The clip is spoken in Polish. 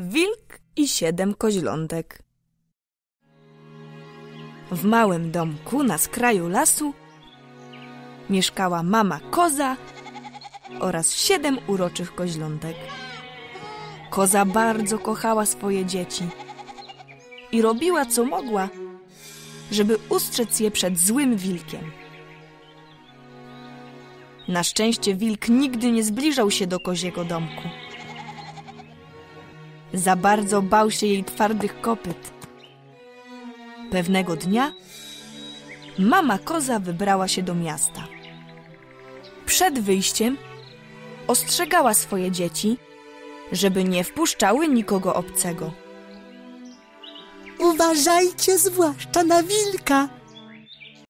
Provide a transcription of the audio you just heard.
Wilk i siedem koźlątek. W małym domku na skraju lasu mieszkała mama koza oraz siedem uroczych koźlątek. Koza bardzo kochała swoje dzieci i robiła co mogła, żeby ustrzec je przed złym wilkiem. Na szczęście wilk nigdy nie zbliżał się do koziego domku. Za bardzo bał się jej twardych kopyt. Pewnego dnia mama koza wybrała się do miasta. Przed wyjściem ostrzegała swoje dzieci, żeby nie wpuszczały nikogo obcego. Uważajcie zwłaszcza na wilka.